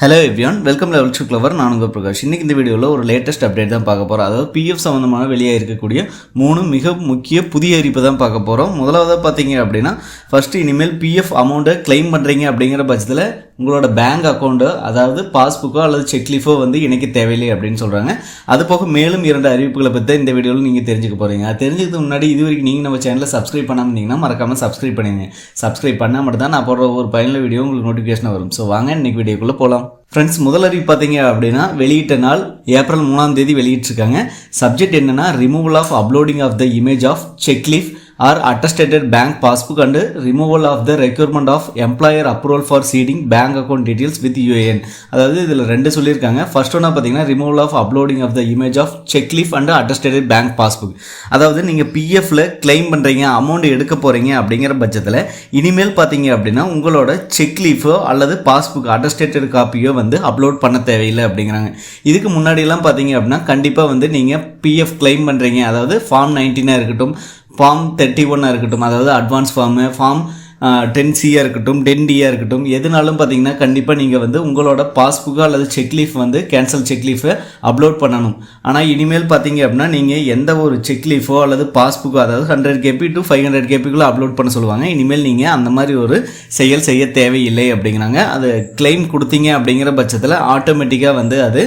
Hello everyone welcome level to clever நான் உங்கள் பிரகாஷ். இன்றைக்கி இந்த வீடியோவில் ஒரு லேட்டஸ்ட் அப்டேட் தான் பார்க்க போகிறோம் அதாவது பிஎஃப் சம்மந்தமான வெளியே இருக்கக்கூடிய மூணு மிக முக்கிய புதிய அறிப்பு தான் பார்க்க போகிறோம் முதலாவதாக பார்த்தீங்க அப்படின்னா ஃபஸ்ட்டு இனிமேல் பிஎஃப் அமௌண்ட்டை கிளைம் பண்ணுறீங்க அப்படிங்கிற பட்சத்தில் உங்களோட பேங்க் அக்கௌண்ட்டோ அதாவது பாஸ்புக்கோ அல்லது செக்லீஃபோ வந்து இணைக்க தேவையில்லை அப்படின்னு சொல்கிறாங்க அது போக மேலும் இரண்டு அறிவிப்புகளை பற்றி இந்த வீடியோவில் நீங்கள் தெரிஞ்சுக்க போகிறீங்க அது தெரிஞ்சதுக்கு முன்னாடி இது வரைக்கும் நீங்கள் நம்ம சேனலை சப்ஸ்கிரைப் பண்ணாமல் இருந்தீங்கன்னா மறக்காமல் சப்ஸ்கிரைப் பண்ணிடுங்க. சப்ஸ்கிரைப் பண்ணால் மட்டும் தான் நான் போடுற ஒரு பயனுள்ள வீடியோ உங்களுக்கு நோட்டிஃபிகேஷன் வரும். ஸோ வாங்க இன்றைக்கி வீடியோக்குள்ளே போகலாம் ஃப்ரெண்ட்ஸ் முதல் அறிவு பார்த்தீங்க அப்படின்னா வெளியிட்ட நாள் ஏப்ரல் மூணாம் தேதி வெளியிட்டிருக்காங்க. சப்ஜெக்ட் என்னென்னா removal of uploading of the image of cheque leaf or attested bank passbook and removal of the requirement of employer approval for seeding bank account details with UAN அதாவது இதில் ரெண்டு சொல்லியிருக்காங்க. ஃபர்ஸ்ட் ஒன்றா பார்த்தீங்கன்னா removal of uploading of the image of cheque leaf and attested bank passbook அதாவது நீங்கள் பிஎஃப்ல claim பண்ணுறீங்க amount எடுக்க போகிறீங்க அப்படிங்கிற பட்சத்தில் இனிமேல் பார்த்தீங்க அப்படின்னா உங்களோட செக்லீஃபோ அல்லது பாஸ்புக் அட்டஸ்டேட்டட் காப்பியோ வந்து அப்லோட் பண்ண தேவையில்லை அப்படிங்கிறாங்க. இதுக்கு முன்னாடியெல்லாம் பார்த்தீங்க அப்படின்னா கண்டிப்பாக வந்து நீங்கள் பிஎஃப் கிளைம் பண்ணுறீங்க அதாவது ஃபார்ம் நைன்டீனாக இருக்கட்டும் ஃபார்ம் தேர்ட்டி ஒன்னாக இருக்கட்டும் அதாவது அட்வான்ஸ் ஃபார்மு ஃபார்ம் டென் சியாக இருக்கட்டும் டென் டியாக இருக்கட்டும் எதுனாலும் பார்த்தீங்கன்னா கண்டிப்பாக நீங்கள் வந்து உங்களோட பாஸ்புக்கு அல்லது செக்லீஃப் வந்து கேன்சல் செக்லீஃபை அப்லோட் பண்ணணும். ஆனால் இனிமேல் பார்த்தீங்க அப்படின்னா நீங்கள் எந்த ஒரு செக்லீஃபோ அல்லது பாஸ்புக்கோ அதாவது hundred KB to five hundred கேபிக்குள்ளே upload பண்ண சொல்லுவாங்க. இனிமேல் நீங்கள் அந்த மாதிரி ஒரு செயல் செய்ய தேவையில்லை அப்படிங்கிறாங்க. அது கிளைம் கொடுத்தீங்க அப்படிங்கிற பட்சத்தில் ஆட்டோமேட்டிக்காக வந்து அது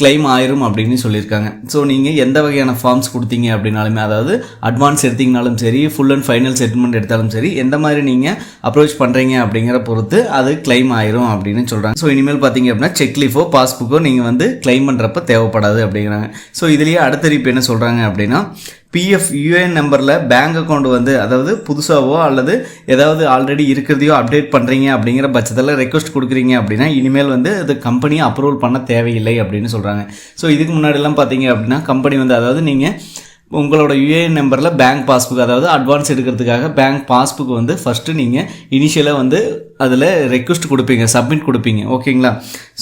கிளைம் ஆயிரும் அப்படின்னு சொல்லியிருக்காங்க. ஸோ நீங்கள் எந்த வகையான ஃபார்ம்ஸ் கொடுத்தீங்க அப்படின்னாலுமே அதாவது அட்வான்ஸ் எடுத்தீங்கனாலும் சரி ஃபுல் அண்ட் ஃபைனல் செட்டில்மெண்ட் எடுத்தாலும் சரி எந்த மாதிரி நீங்கள் அப்ரோச் பண்ணுறீங்க அப்படிங்கிற பொறுத்து அது கிளைம் ஆயிரும் அப்படின்னு சொல்கிறாங்க ஸோ இனிமேல் பார்த்தீங்க அப்படின்னா செக்லீஃபோ பாஸ்புக்கோ நீங்கள் வந்து கிளைம் பண்ணுறப்ப தேவைப்படாது அப்படிங்கிறாங்க. ஸோ இதுலேயே அடுத்தறிப்பு என்ன சொல்கிறாங்க அப்படின்னா பிஎஃப் யூஏஎன் நம்பரில் பேங்க் அக்கௌண்ட் வந்து அதாவது புதுசாகவோ அல்லது ஏதாவது ஆல்ரெடி இருக்கிறதையோ அப்டேட் பண்ணுறீங்க அப்படிங்கிற பட்சத்தில் ரெக்வஸ்ட் கொடுக்குறீங்க அப்படின்னா இனிமேல் வந்து அது கம்பெனியை அப்ரூவல் பண்ண தேவையில்லை அப்படின்னு சொல்கிறாங்க ஸோ இதுக்கு முன்னாடிலாம் பார்த்தீங்க அப்படின்னா கம்பெனி வந்து அதாவது நீங்கள் உங்களோட யூஏஎன் நம்பரில் பேங்க் பாஸ்புக் அதாவது அட்வான்ஸ் எடுக்கிறதுக்காக பேங்க் பாஸ்புக் வந்து ஃபஸ்ட்டு நீங்கள் இனிஷியலாக வந்து அதில் ரெக்வஸ்ட் கொடுப்பீங்க சப்மிட் கொடுப்பீங்க. ஓகேங்களா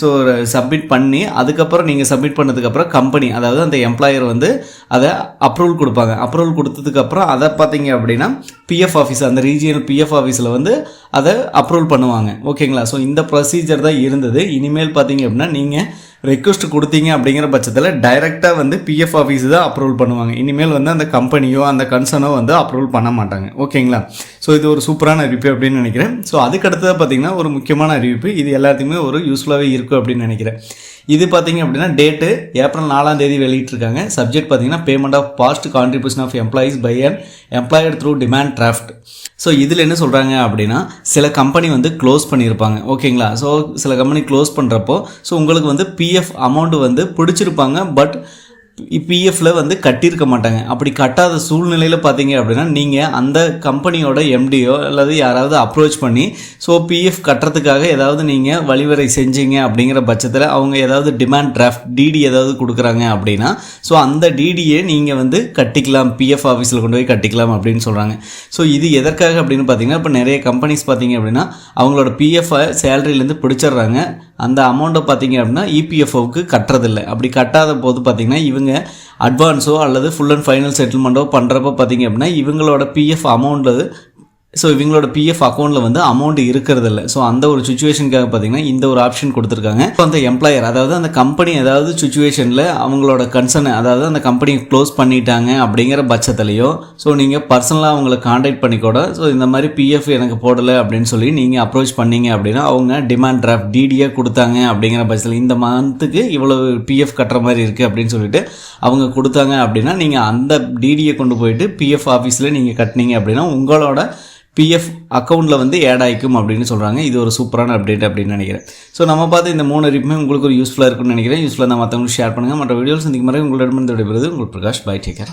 ஸோ சப்மிட் பண்ணி அதுக்கப்புறம் நீங்கள் சப்மிட் பண்ணதுக்கப்புறம் கம்பெனி அதாவது அந்த எம்ப்ளாயர் வந்து அதை அப்ரூவல் கொடுப்பாங்க. அப்ரூவல் கொடுத்ததுக்கப்புறம் அதை பார்த்தீங்க அப்படின்னா பிஎஃப் ஆஃபீஸ் அந்த ரீஜியனல் பிஎஃப் ஆஃபீஸில் வந்து அதை அப்ரூவல் பண்ணுவாங்க. ஓகேங்களா ஸோ இந்த ப்ரொசீஜர் தான் இருந்தது. இனிமேல் பார்த்தீங்க அப்படின்னா நீங்கள் ரெக்வஸ்ட் கொடுத்தீங்க அப்படிங்கிற பட்சத்தில் டைரெக்டாக வந்து பிஎஃப் ஆஃபீஸ் தான் அப்ரூவல் பண்ணுவாங்க. இனிமேல் வந்து அந்த கம்பெனியோ அந்த கன்சர்னோ வந்து அப்ரூவல் பண்ண மாட்டாங்க. ஓகேங்களா ஸோ இது ஒரு சூப்பரான அறிவிப்பு அப்படின்னு நினைக்கிறேன். ஸோ அதுக்கு அடுத்ததாக பார்த்தீங்கன்னா ஒரு முக்கியமான அறிவிப்பு. இது எல்லாத்துக்குமே ஒரு யூஸ்ஃபுல்லாகவே இருக்கும் அப்படின்னு நினைக்கிறேன். இது பார்த்தீங்க அப்படின்னா டேட்டு ஏப்ரல் நாலாம் தேதி வெளியிட்டிருக்காங்க. சப்ஜெக்ட் பார்த்தீங்கன்னா payment of past contribution of employees by and employer through demand draft so இதில் என்ன சொல்கிறாங்க அப்படின்னா சில கம்பெனி வந்து க்ளோஸ் பண்ணியிருப்பாங்க. ஓகேங்களா ஸோ சில கம்பெனி க்ளோஸ் பண்ணுறப்போ ஸோ உங்களுக்கு வந்து பிஎஃப் அமௌண்ட் வந்து பிடிச்சிருப்பாங்க பட் பிஎஃப்ல வந்து கட்டியிருக்க மாட்டாங்க. அப்படி கட்டாத சூழ்நிலையில் பார்த்தீங்க அப்படின்னா நீங்கள் அந்த கம்பெனியோட எம்டியோ அல்லது யாராவது அப்ரோச் பண்ணி ஸோ பிஎஃப் கட்டுறதுக்காக ஏதாவது நீங்கள் வழிவரை செஞ்சீங்க அப்படிங்கிற பட்சத்தில் அவங்க ஏதாவது டிமாண்ட் டிராஃப்ட் டிடி ஏதாவது கொடுக்குறாங்க அப்படின்னா ஸோ அந்த டிடியை நீங்கள் வந்து கட்டிக்கலாம் பிஎஃப் ஆஃபீஸில் கொண்டு போய் கட்டிக்கலாம் அப்படின்னு சொல்கிறாங்க ஸோ இது எதற்காக அப்படின்னு பார்த்தீங்கன்னா இப்போ நிறைய கம்பெனிஸ் பார்த்தீங்க அப்படின்னா அவங்களோட பிஎஃப் சேலரியிலேருந்து பிடிச்சிடுறாங்க. அந்த அமௌண்ட்டை பார்த்தீங்க அப்படின்னா இபிஎஃப்ஓவுக்கு கட்டுறதில்ல. அப்படி கட்டாத போது பார்த்திங்கன்னா இவங்க அட்வான்ஸோ அல்லது ஃபுல் அண்ட் ஃபைனல் செட்டில்மெண்ட்டோ பண்ணுறப்ப பார்த்தீங்க அப்படின்னா இவங்களோட பிஎஃப் அமௌண்ட்டு ஸோ இவங்களோட பிஎஃப் அக்கௌண்ட்டில் வந்து அமௌண்ட் இருக்கிறது இல்லை ஸோ அந்த ஒரு சுச்சுவேஷனுக்காக பார்த்தீங்கன்னா இந்த ஒரு ஆப்ஷன் கொடுத்துருக்காங்க. இப்போ அந்த எம்ப்ளாயர் அதாவது அந்த கம்பெனி ஏதாவது சுச்சுவேஷனில் அவங்களோட கன்சர்ன் அதாவது அந்த கம்பெனி க்ளோஸ் பண்ணிட்டாங்க அப்படிங்கிற பட்சத்துலையோ ஸோ நீங்கள் பர்சனலாக அவங்கள காண்டாக்ட் பண்ணி கூட ஸோ இந்த மாதிரி பிஎஃப் எனக்கு போடலை அப்படின்னு சொல்லி நீங்கள் அப்ரோச் பண்ணீங்க அப்படின்னா அவங்க டிமாண்ட் டிராஃப்ட் டிடியாக கொடுத்தாங்க அப்படிங்கிற பட்சத்தில் இந்த மந்த்துக்கு இவ்வளோ பிஎஃப் கட்டுற மாதிரி இருக்குது அப்படின்னு சொல்லிட்டு அவங்க கொடுத்தாங்க அப்படின்னா நீங்கள் அந்த டிடியை கொண்டு போயிட்டு பிஎஃப் ஆஃபீஸில் நீங்கள் கட்டினீங்க அப்படின்னா உங்களோட பிஎஃப் அக்கௌண்ட்டில் வந்து ஆட் ஆகிக்கும் அப்படின்னு சொல்கிறாங்க இது ஒரு சூப்பரான அப்டேட் அப்படின்னு நினைக்கிறேன். ஸோ நம்ம பார்த்து இந்த மூணு அறிவுமே உங்களுக்கு ஒரு யூஸ்ஃபுல்லாக இருக்கும்னு நினைக்கிறேன். யூஸ்ஃபுல்லாக தான் மற்றவங்களுக்கு ஷேர் பண்ணுங்கள் மற்ற வீடியோஸ் இந்த மாதிரி உங்களிடமிருந்து விடைபெறுவது உங்கள் பிரகாஷ். By taker